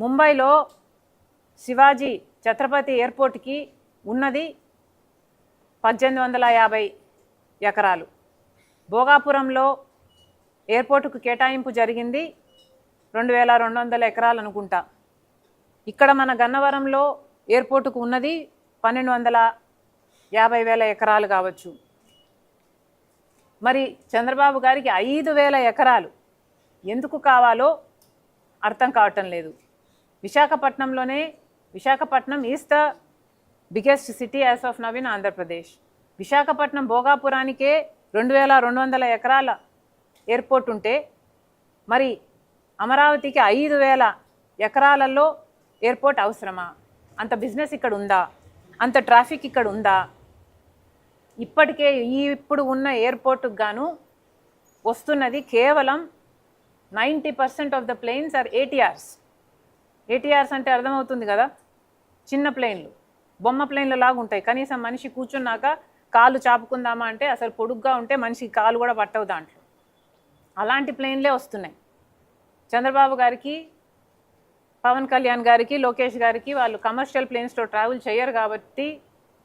ముంబైలో శివాజీ ఛత్రపతి ఎయిర్పోర్ట్కి ఉన్నది పద్దెనిమిది వందల యాభై ఎకరాలు. భోగాపురంలో ఎయిర్పోర్టుకు కేటాయింపు జరిగింది రెండు వేల రెండు వందల ఎకరాలు అనుకుంటా. ఇక్కడ మన గన్నవరంలో ఎయిర్పోర్టుకు ఉన్నది పన్నెండు వందల యాభై వేల ఎకరాలు కావచ్చు. మరి చంద్రబాబు గారికి ఐదు వేల ఎకరాలు ఎందుకు కావాలో అర్థం కావటం లేదు. విశాఖపట్నంలోనే Visakhapatnam is the biggest city as of now in Andhra Pradesh Visakhapatnam భోగాపురానికే రెండు వేల రెండు వందల ఎకరాల ఎయిర్పోర్ట్ ఉంటే మరి అమరావతికి ఐదు వేల ఎకరాలలో ఎయిర్పోర్ట్ అవసరమా? అంత బిజినెస్ ఇక్కడ ఉందా? అంత ట్రాఫిక్ ఇక్కడ ఉందా? ఇప్పటికే ఈ ఇప్పుడు ఉన్న ఎయిర్పోర్టుకు గాను వస్తున్నది కేవలం ninety percent of the planes are ATRs ATRs అంటే అర్థమవుతుంది కదా? చిన్న ప్లేన్లు. బొమ్మ ప్లేన్లు లాగా ఉంటాయి. కనీసం మనిషి కూర్చున్నాక కాలు చాపుకుందామా అంటే అసలు పొడుగ్గా ఉంటే మనిషికి కాలు కూడా పట్టవు దాంట్లో. అలాంటి ప్లేన్లే వస్తున్నాయి. చంద్రబాబు గారికి పవన్ కళ్యాణ్ గారికి లోకేష్ గారికి వాళ్ళు కమర్షియల్ ప్లేన్స్లో ట్రావెల్ చేయరు కాబట్టి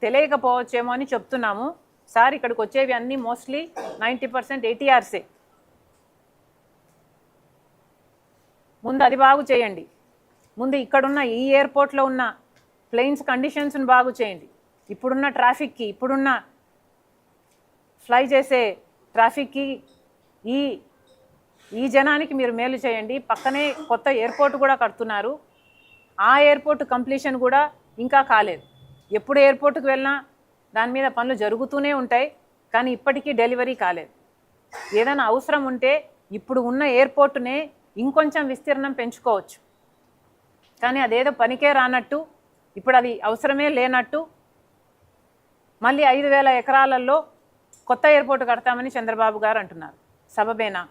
తెలియకపోవచ్చేమో అని చెప్తున్నాము. సార్ ఇక్కడికి వచ్చేవి అన్నీ మోస్ట్లీ నైంటీ పర్సెంట్ ఏటీఆర్సే ముందు అది బాగు చేయండి. ముందు ఇక్కడున్న ఈ ఎయిర్పోర్ట్లో ఉన్న ప్లేన్స్ కండిషన్స్ని బాగు చేయండి. ఇప్పుడున్న ట్రాఫిక్కి ఇప్పుడున్న ఫ్లై చేసే ట్రాఫిక్కి ఈ ఈ జనానికి మీరు మేలు చేయండి. పక్కనే కొత్త ఎయిర్పోర్ట్ కూడా కడుతున్నారు. ఆ ఎయిర్పోర్ట్ కంప్లీషన్ కూడా ఇంకా కాలేదు. ఎప్పుడు ఎయిర్పోర్ట్కి వెళ్ళినా దాని మీద పనులు జరుగుతూనే ఉంటాయి కానీ ఇప్పటికీ డెలివరీ కాలేదు. ఏదైనా అవసరం ఉంటే ఇప్పుడు ఉన్న ఎయిర్పోర్ట్నే ఇంకొంచెం విస్తీర్ణం పెంచుకోవచ్చు. కానీ అదేదో పనికే రానట్టు ఇప్పుడు అది అవసరమే లేనట్టు మళ్ళీ ఐదు వేల ఎకరాలలో కొత్త ఎయిర్పోర్ట్ కడతామని చంద్రబాబు గారు అంటున్నారు. సబబేనా?